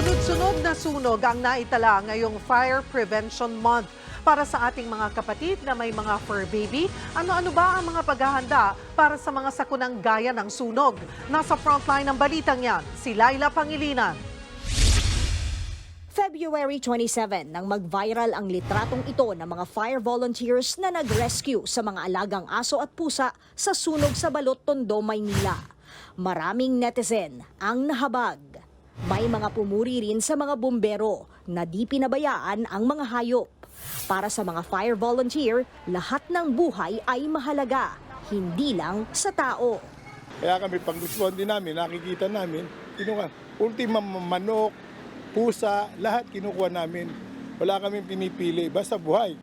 Sunod-sunod na sunog ang naitala ngayong Fire Prevention Month. Para sa ating mga kapatid na may mga fur baby, ano-ano ba ang mga paghahanda para sa mga sakunang gaya ng sunog? Nasa frontline ng balitang yan, si Laila Pangilinan. February 27 nang mag-viral ang litratong ito ng mga fire volunteers na nag-rescue sa mga alagang aso at pusa sa sunog sa Balot, Tondo, Maynila. Maraming netizen ang nahabag. May mga pumuri rin sa mga bumbero na di pinabayaan ang mga hayop. Para sa mga fire volunteer, lahat ng buhay ay mahalaga, hindi lang sa tao. Kaya kami pag din namin, nakikita namin, kinuha. Ultima manok, pusa, lahat kinukuha namin. Wala kaming pinipili, basta buhay.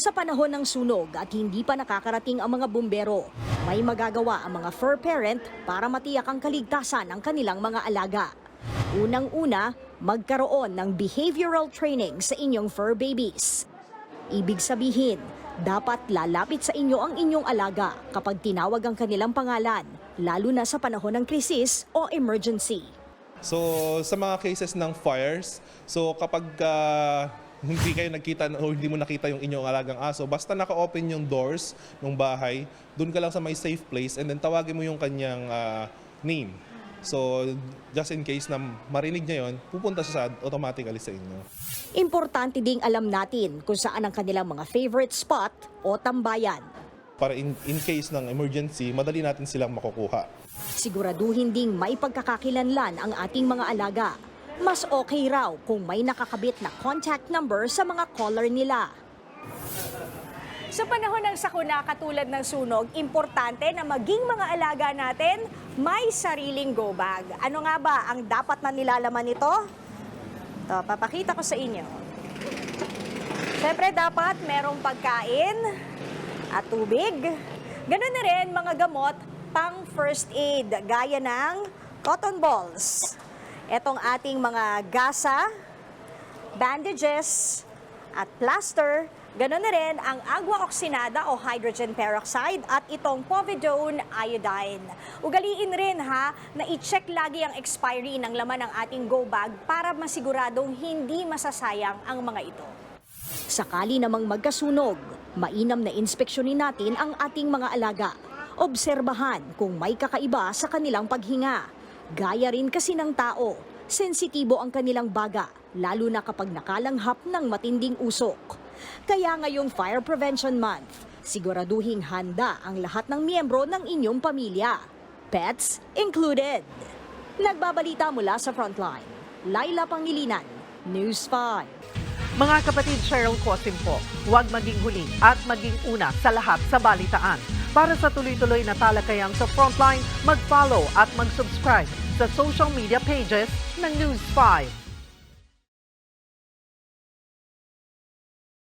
Sa panahon ng sunog at hindi pa nakakarating ang mga bumbero, may magagawa ang mga fur parent para matiyak ang kaligtasan ng kanilang mga alaga. Unang-una, magkaroon ng behavioral training sa inyong fur babies. Ibig sabihin, dapat lalapit sa inyo ang inyong alaga kapag tinawag ang kanilang pangalan, lalo na sa panahon ng krisis o emergency. So sa mga cases ng fires, so kapag ah, hindi kayo nagkita o hindi mo nakita yung inyong alagang aso, basta naka-open yung doors ng bahay, doon ka lang sa may safe place and then tawagin mo yung kanyang ah, name. So just in case na marinig niya yon, pupunta siya sa- automatically sa inyo. Importante ding alam natin kung saan ang kanilang mga favorite spot o tambayan. Para in, in case ng emergency, madali natin silang makukuha. Siguraduhin ding may pagkakakilanlan ang ating mga alaga. Mas okay raw kung may nakakabit na contact number sa mga caller nila. Sa panahon ng sakuna katulad ng sunog, importante na maging mga alaga natin may sariling go bag. Ano nga ba ang dapat na nilalaman nito? To, papakita ko sa inyo. Siyempre dapat merong pagkain at tubig. Ganun na rin mga gamot pang first aid gaya ng cotton balls. Etong ating mga gasa, bandages, at plaster. Ganon na rin ang agua oxinada o hydrogen peroxide at itong povidone iodine. Ugaliin rin ha na i-check lagi ang expiry ng laman ng ating go bag para masiguradong hindi masasayang ang mga ito. Sakali namang magkasunog, mainam na inspeksyonin natin ang ating mga alaga. Obserbahan kung may kakaiba sa kanilang paghinga. Gaya rin kasi ng tao, sensitibo ang kanilang baga, lalo na kapag nakalanghap ng matinding usok. Kaya ngayong Fire Prevention Month, siguraduhing handa ang lahat ng miyembro ng inyong pamilya. Pets included. Nagbabalita mula sa Frontline, Laila Pangilinan, News 5. Mga kapatid Cheryl Cosim po, huwag maging huli at maging una sa lahat sa balitaan. Para sa tuloy-tuloy na talakayang sa Frontline, mag-follow at mag-subscribe sa social media pages ng News 5.